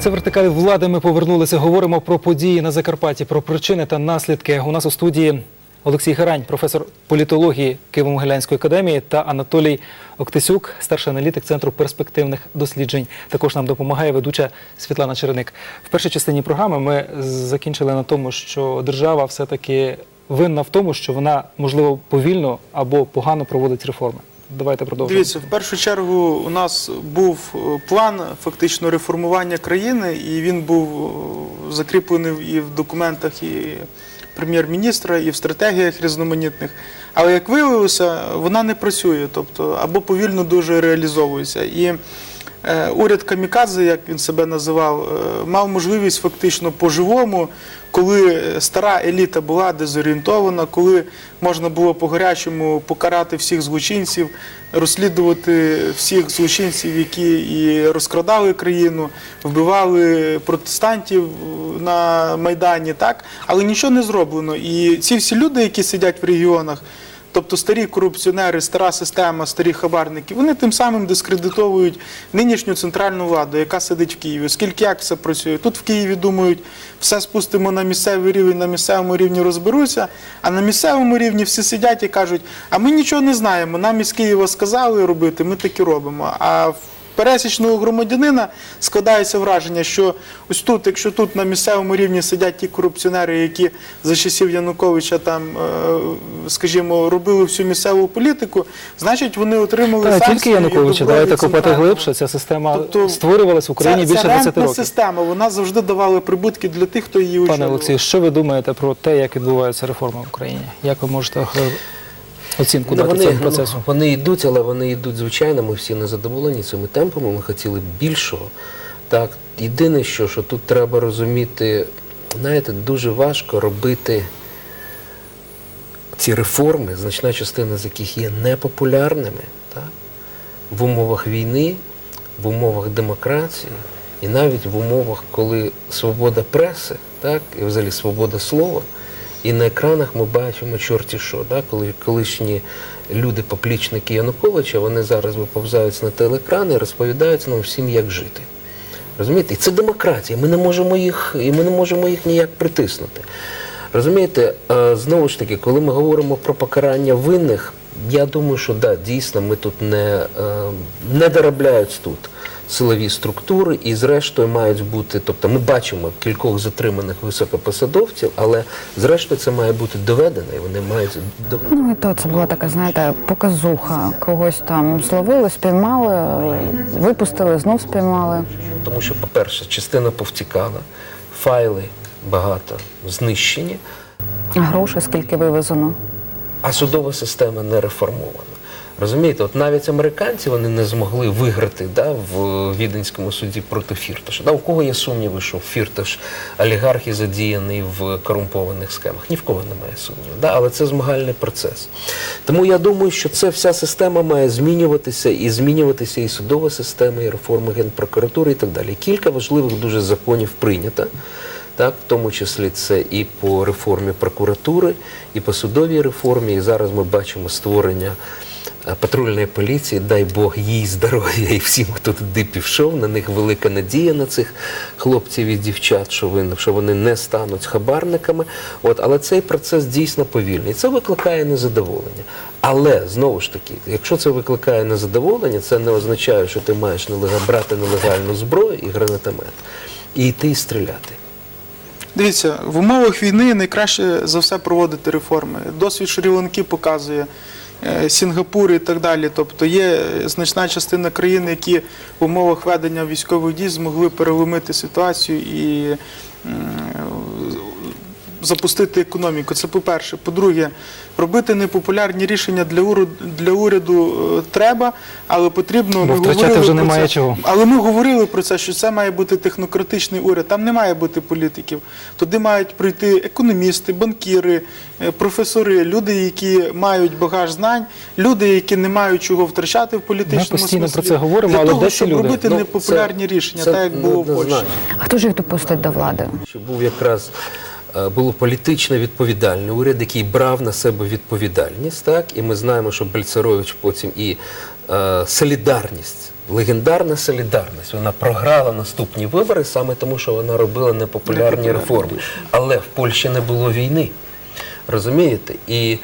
Це вертикаль влади. Ми повернулися. Говоримо про події на Закарпатті, про причини та наслідки. У нас у студії Олексій Гарань, професор політології Києво-Могилянської академії, та Анатолій Октисюк, старший аналітик Центру перспективних досліджень. Також нам допомагає ведуча Світлана Череник. В першій частині програми ми закінчили на тому, що держава все-таки винна в тому, що вона можливо повільно або погано проводить реформи. Давайте продовжимо. Дивіться, в першу чергу у нас був е, план фактично реформування країни, і він був е, закріплений і в документах і прем'єр-міністра, і в стратегіях різноманітних. Але як виявилося, вона не працює, тобто або повільно дуже реалізовується. І уряд Камікадзе, як він себе називав, е, мав можливість фактично по-живому, коли стара еліта була дезорієнтована, коли можна було по-гарячому покарати всіх злочинців, розслідувати всіх злочинців, які і розкрадали країну, вбивали протестантів на Майдані, так? але нічого не зроблено. І ці всі люди, які сидять в регіонах, Тобто старі корупціонери, стара система, старі хабарники, вони тим самим дискредитовують нинішню центральну владу, яка сидить в Києві. Оскільки як все працює? Тут в Києві думають, все спустимо на місцевий рівень, на місцевому рівні розберуться, а на місцевому рівні всі сидять і кажуть, а ми нічого не знаємо, нам із Києва сказали робити, ми так і робимо. А пересічного громадянина складається враження, що ось тут, якщо тут на місцевому рівні сидять ті корупціонери, які за часів Януковича там, е, скажімо, робили всю місцеву політику, значить вони отримали Та тільки Януковича, давайте від копати глибше. Ця система Тобто створювалась в Україні це, більше це 20 рентна років. система, вона завжди давала прибутки для тих, хто її Пане очолював. Олексію, що ви думаєте про те, як відбуваються реформи в Україні? Як ви можете оцінку Ну, дати вони, цьому процесу? ну, вони йдуть, але вони йдуть звичайно. Ми всі не задоволені цими темпами. Ми хотіли більшого. Так, єдине, що, що тут треба розуміти, знаєте, дуже важко робити ці реформи, значна частина з яких є непопулярними, так, в умовах війни, в умовах демократії і навіть в умовах, коли свобода преси, так, і взагалі свобода слова. І на екранах ми бачимо чорті що, да? коли колишні люди, поплічники Януковича, вони зараз виповзаються на телеекрани і розповідають нам всім, як жити. Розумієте? І це демократія. Ми не можемо їх, і ми не можемо їх ніяк притиснути. Розумієте, знову ж таки, коли ми говоримо про покарання винних, я думаю, що да, дійсно ми тут не, е, не доробляють тут силові структури, і зрештою мають бути, тобто ми бачимо кількох затриманих високопосадовців, але зрештою це має бути доведено, і вони мають довести. Ну і то це була така, знаєте, показуха. Когось там зловили, спіймали, випустили, знов спіймали. Тому що, по-перше, частина повтікала, файли багато знищені, А грошей скільки вивезено. А судова система не реформована. Розумієте, от навіть американці вони не змогли виграти да, в Віденському суді проти Фірташа. Да, у кого є сумніви, що Фірташ олігарх і задіяний в корумпованих схемах? Ні в кого немає сумнівів. Да, але це змагальний процес. Тому я думаю, що це вся система має змінюватися і змінюватися і судова система, і реформи Генпрокуратури і так далі. Кілька важливих дуже законів прийнято. Так, в тому числі це і по реформі прокуратури, і по судовій реформі. І зараз ми бачимо створення е, патрульної поліції. Дай Бог їй здоров'я і всім, хто туди пішов. На них велика надія на цих хлопців і дівчат, що вони, не стануть хабарниками. От, але цей процес дійсно повільний. Це викликає незадоволення. Але знову ж таки, якщо це викликає незадоволення, це не означає, що ти маєш брати нелегальну зброю і гранатомет і йти і стріляти. Дивіться, в умовах війни найкраще за все проводити реформи. Досвід Шрі-Ланки показує. е, Сінгапур і так далі. Тобто є значна частина країн, які в умовах ведення військових дій змогли переломити ситуацію і запустити економіку. Це по-перше. По-друге, робити непопулярні рішення для уряду, для уряду е, треба, але потрібно Бо ми втрачати говорили вже про немає це. чого. Але ми говорили про це, що це має бути технократичний уряд. Там не має бути політиків. Туди мають прийти економісти, банкіри, е, професори, люди, які мають багаж знань, люди, які не мають чого втрачати в політичному Ми постійно смислі, про це говоримо, для але того, де щоб люди? робити Ну, непопулярні це- рішення, це так як було в Польщі. А хто ж їх допустить до влади? Що був якраз було політично відповідальний уряд, який брав на себе відповідальність. Так? І ми знаємо, що Бельцерович потім і е, солідарність, легендарна солідарність, вона програла наступні вибори саме тому, що вона робила непопулярні Непопулярні реформи. Але в Польщі не було війни. Розумієте? І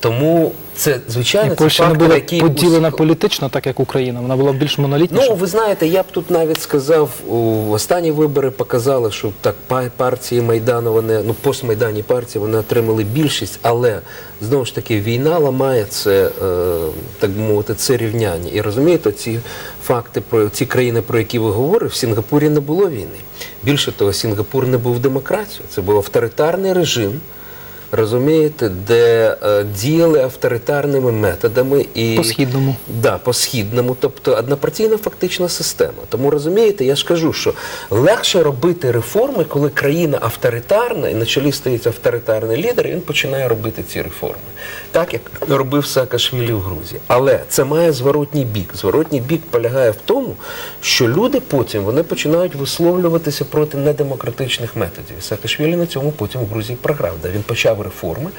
тому це, звичайно, І Польща не фактор, була який поділена ус- політично, так як Україна. Вона була більш монолітніша. Ну, ви знаєте, я б тут навіть сказав, у останні вибори показали, що так па- партії Майдану, вони, ну, постмайданні партії, вони отримали більшість, але знову ж таки війна ламає це, е, так би мовити, це рівняння. І розумієте, ці факти про ці країни, про які ви говорите, в Сінгапурі не було війни. Більше того, Сінгапур не був демократією, це був авторитарний режим. Розумієте, де е, діяли авторитарними методами і По східному. Да, по східному, тобто однопартійна фактична система. Тому розумієте, я ж кажу, що легше робити реформи, коли країна авторитарна і на чолі стоїть авторитарний лідер, і він починає робити ці реформи. Так як робив Саакашвілі в Грузії. Але це має зворотній бік. Зворотній бік полягає в тому, що люди потім вони починають висловлюватися проти недемократичних методів. Саакашвілі на цьому потім в Грузії програв. Він почав реформи,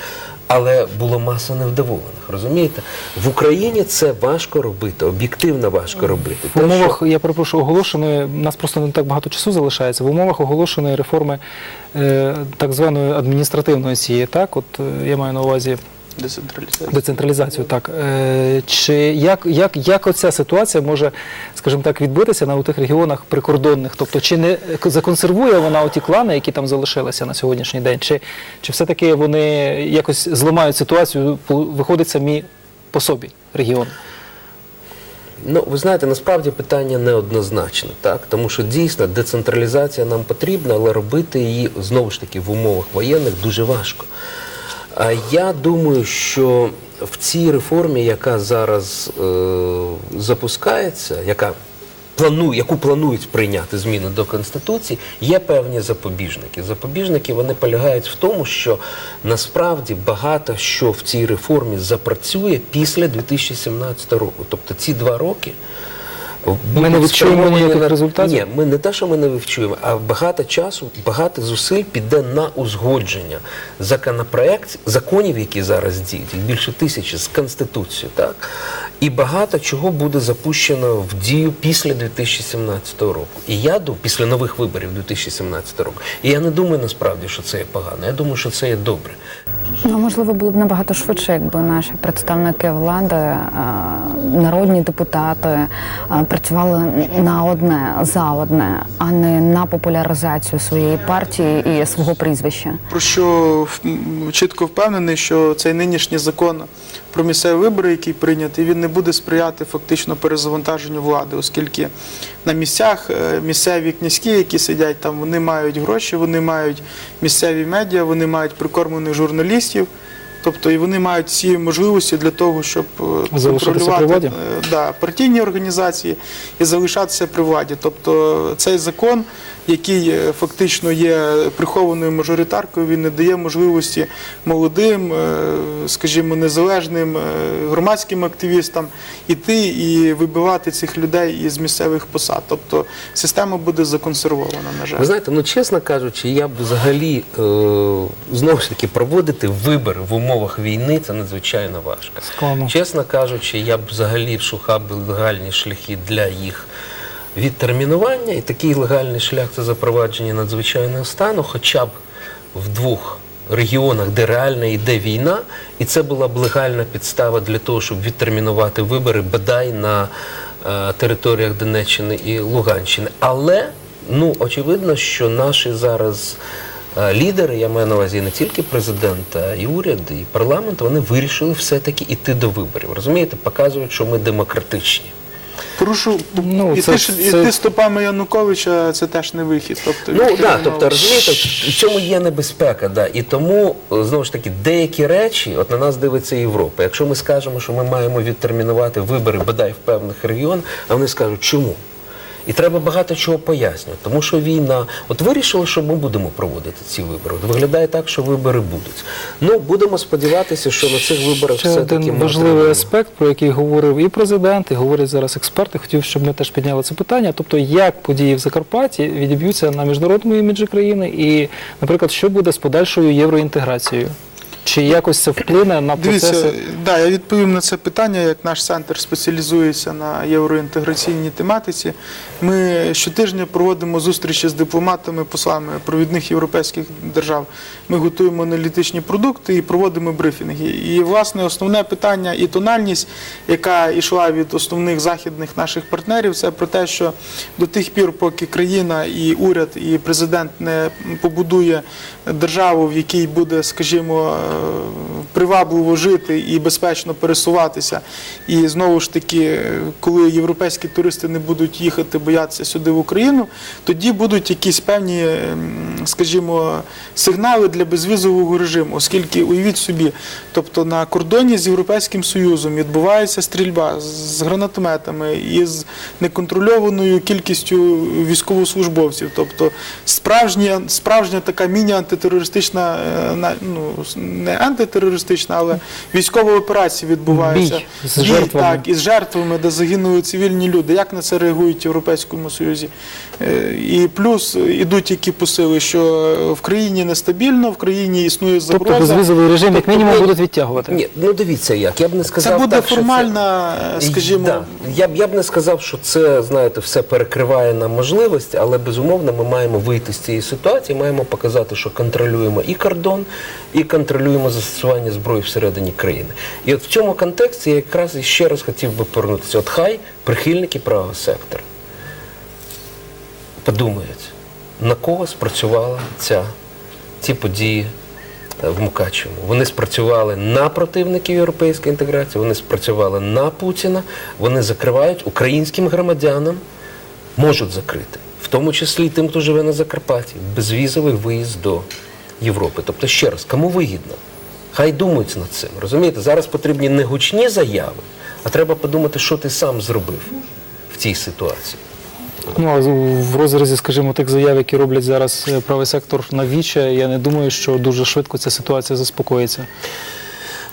але було маса невдоволених. Розумієте? В Україні це важко робити, об'єктивно важко робити. В умовах, що- я перепрошую, оголошеної, у нас просто не так багато часу залишається. В умовах оголошеної реформи е, так званої адміністративної цієї, так, от е, я маю на увазі Децентралізація. децентралізацію. Так е, чи як, як, як оця ситуація може, скажімо так, відбитися на тих регіонах прикордонних? Тобто, чи не законсервує вона оті клани, які там залишилися на сьогоднішній день, чи, чи все-таки вони якось зламають ситуацію, виходять самі по собі регіони? Ну, ви знаєте, насправді питання неоднозначне, так? Тому що дійсно децентралізація нам потрібна, але робити її знову ж таки в умовах воєнних дуже важко. Я думаю, що в цій реформі, яка зараз е, запускається, яка планує, яку планують прийняти зміни до Конституції, є певні запобіжники. Запобіжники вони полягають в тому, що насправді багато що в цій реформі запрацює після 2017 року. Тобто ці два роки. Ми не відчуємо ніяких результатів? Ні, ми не те, що ми не вивчуємо, а багато часу, багато зусиль піде на узгодження законопроект, законів, які зараз діють, їх більше тисячі з Конституцією, так? І багато чого буде запущено в дію після 2017 року. І я думаю, після нових виборів 2017 року. І я не думаю насправді, що це є погано. Я думаю, що це є добре. Ну, можливо, було б набагато швидше, якби наші представники влади, е, народні депутати е, працювали на одне за одне, а не на популяризацію своєї партії і свого прізвища. Про що чітко впевнений, що цей нинішній закон про місцеві вибори, який прийнятий, він не буде сприяти фактично перезавантаженню влади, оскільки на місцях е, місцеві князькі, які сидять там, вони мають гроші, вони мають місцеві медіа, вони мають прикормлених журналістів. Тобто і вони мають всі можливості для того, щоб е, при контролювати е, да, партійні організації і залишатися при владі. Тобто цей закон, який е, фактично є прихованою мажоритаркою, він не дає можливості молодим, е, скажімо, незалежним е, громадським активістам іти і вибивати цих людей із місцевих посад. Тобто система буде законсервована, на жаль. Ви знаєте, ну чесно кажучи, я б взагалі е, знову ж таки проводити вибори в умовах війни це надзвичайно важко. Складно. Чесно кажучи, я б взагалі шукав би легальні шляхи для їх відтермінування, і такий легальний шлях це запровадження надзвичайного стану, хоча б в двох регіонах, де реально йде війна, і це була б легальна підстава для того, щоб відтермінувати вибори бодай на е, територіях Донеччини і Луганщини. Але ну очевидно, що наші зараз. е, Лідери, я маю на увазі не тільки президент, а і уряд, і парламент, вони вирішили все-таки йти до виборів. Розумієте, показують, що ми демократичні. Прошу Ну, іти, це- ж- це- ти стопами Януковича це теж не вихід. Тобто Ну так, відтермінувати. тобто розумієте, в цьому є небезпека, да. І тому е, знову ж таки деякі речі, от на нас дивиться Європа. Якщо ми скажемо, що ми маємо відтермінувати вибори бодай в певних регіонах, а вони скажуть, чому? І треба багато чого пояснювати, тому що війна. От вирішили, що ми будемо проводити ці вибори. От виглядає так, що вибори будуть. Ну будемо сподіватися, що на цих виборах Ще все один таки важливий аспект, про який говорив і президент, і говорять зараз експерти. Хотів, щоб ми теж підняли це питання. Тобто, як події в Закарпатті відіб'ються на міжнародному іміджі країни, і, наприклад, що буде з подальшою євроінтеграцією? Чи якось це вплине на Дивіться, да, я відповім на це питання, як наш центр спеціалізується на євроінтеграційній тематиці. Ми щотижня проводимо зустрічі з дипломатами, послами провідних європейських держав. Ми готуємо аналітичні продукти і проводимо брифінги. І, власне, основне питання і тональність, яка йшла від основних західних наших партнерів, це про те, що до тих пір, поки країна і уряд, і президент не побудує державу, в якій буде, скажімо, привабливо жити і безпечно пересуватися. І знову ж таки, коли європейські туристи не будуть їхати, боятися сюди в Україну, тоді будуть якісь певні, скажімо, сигнали для безвізового режиму, оскільки уявіть собі, тобто на кордоні з Європейським Союзом відбувається стрільба з гранатометами і з неконтрольованою кількістю військовослужбовців. Тобто справжня, справжня така міні-антитерористична, е, ну не антитерористична, але військова операція відбувається. Бій з жертвами. Так, із жертвами, де загинули цивільні люди. Як на це реагують в Європейському Союзі? Е, І плюс ідуть які посили, що в країні нестабільно, в країні існує загроза. Тобто безвізовий режим, як Тобто мінімум, будуть відтягувати. Ні, ну дивіться як. Я б не сказав Це буде так, що формальна, це... скажімо, Да. Я, б, я б не сказав, що це, знаєте, все перекриває нам можливості, але безумовно ми маємо вийти з цієї ситуації, маємо показати, що контролюємо і кордон, і контролюємо застосування зброї всередині країни. І от в цьому контексті я якраз ще раз хотів би повернутися. От хай прихильники правого сектора подумають, на кого спрацювала ця, ці події е, в Мукачевому. Вони спрацювали на противників європейської інтеграції, вони спрацювали на Путіна, вони закривають українським громадянам, можуть закрити, в тому числі і тим, хто живе на Закарпатті, безвізовий виїзд до Європи. Тобто, ще раз, кому вигідно? Хай думають над цим. Розумієте, зараз потрібні не гучні заяви, а треба подумати, що ти сам зробив в цій ситуації. Ну а в розрізі, скажімо, тих заяв, які роблять зараз е, правий сектор на віче, я не думаю, що дуже швидко ця ситуація заспокоїться.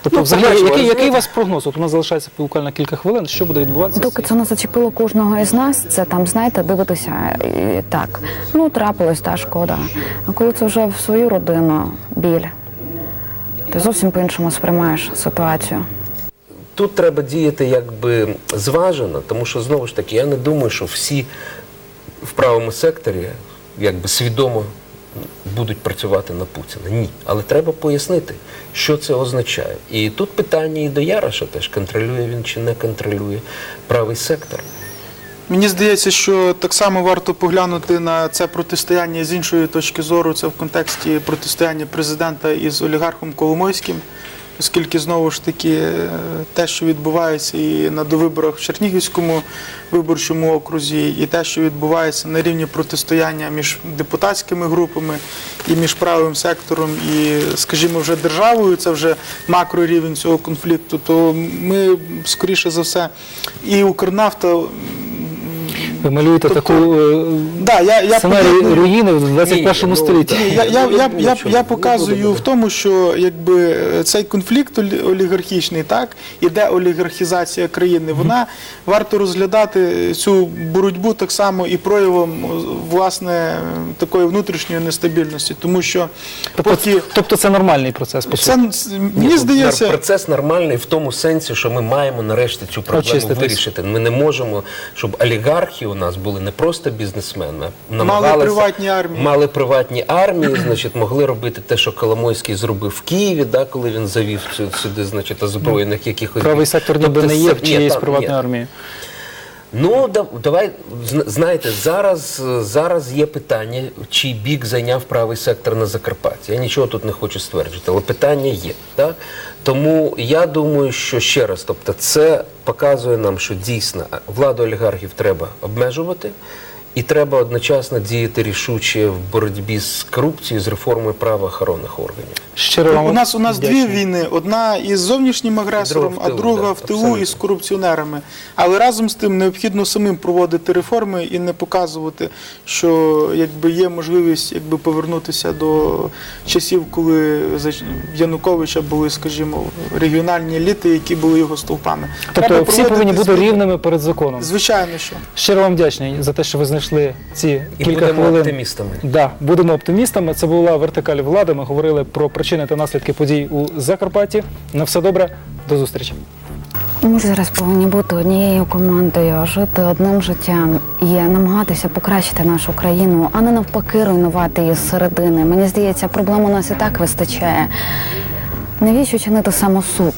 Тобто, Ну, взагалі, побачимо, який, який у вас прогноз? От у нас залишається буквально кілька хвилин. Що буде відбуватися? Доки це не зачепило кожного із нас, це там, знаєте, дивитися і так. Ну, трапилось, та шкода. А коли це вже в свою родину біль, ти зовсім по-іншому сприймаєш ситуацію. Тут треба діяти якби зважено, тому що знову ж таки я не думаю, що всі в правому секторі якби свідомо будуть працювати на Путіна. Ні. Але треба пояснити, що це означає. І тут питання і до Яроша теж контролює він чи не контролює правий сектор. Мені здається, що так само варто поглянути на це протистояння з іншої точки зору. Це в контексті протистояння президента із олігархом Коломойським, оскільки знову ж таки е, те, що відбувається і на довиборах в Чернігівському виборчому окрузі, і те, що відбувається на рівні протистояння між депутатськими групами і між правим сектором, і, скажімо, вже державою, це вже макрорівень цього конфлікту, то ми скоріше за все і Укрнафта. Ви малюєте Тобто, таку е, Да, я, я сценарій поєдную- руїни в 21 Ні, ну, столітті. Ні, я, я, я, я, я показую буде. в тому, що якби е, цей конфлікт олі- олігархічний, так, іде олігархізація країни, вона варто розглядати цю боротьбу так само і проявом власне такої внутрішньої нестабільності, тому що Тобто, поки тобто це нормальний процес, по суті. це мені ну, здається. процес нормальний в тому сенсі, що ми маємо нарешті цю проблему Очиститись. вирішити. Ми не можемо, щоб олігархи у нас були не просто бізнесмени, мали приватні армії. мали приватні армії, значить, могли робити те, що Коломойський зробив в Києві, да, коли він завів сюди, значить, озброєних якихось Правий сектор ніби Тобто не є в чиєїсь приватної армії. Ну, да- давай, зна- знаєте, зараз, зараз є питання, чий бік зайняв правий сектор на Закарпатті. Я нічого тут не хочу стверджувати, але питання є. Так? Тому я думаю, що ще раз, тобто це показує нам, що дійсно владу олігархів треба обмежувати. І треба одночасно діяти рішуче в боротьбі з корупцією, з реформою правоохоронних органів. Щиро вам У нас у нас дві війни: одна із зовнішнім агресором, в а друга да, в тилу абсолютно. із корупціонерами. Але разом з тим необхідно самим проводити реформи і не показувати, що якби є можливість якби повернутися до часів, коли за Януковича були, скажімо, регіональні еліти, які були його стовпами. Тобто Треба всі повинні бути рівними перед законом. Звичайно, що. Щиро вам вдячний за те, що ви знайшли ці І кілька будемо хвилин. оптимістами. Да, будемо оптимістами. Це була вертикаль влади. Ми говорили про причини та наслідки подій у Закарпатті. На все добре, до зустрічі. Ми ж зараз повинні бути однією командою, жити одним життям і намагатися покращити нашу країну, а не навпаки руйнувати її зсередини. Мені здається, проблем у нас і так вистачає. Навіщо чинити самосуд?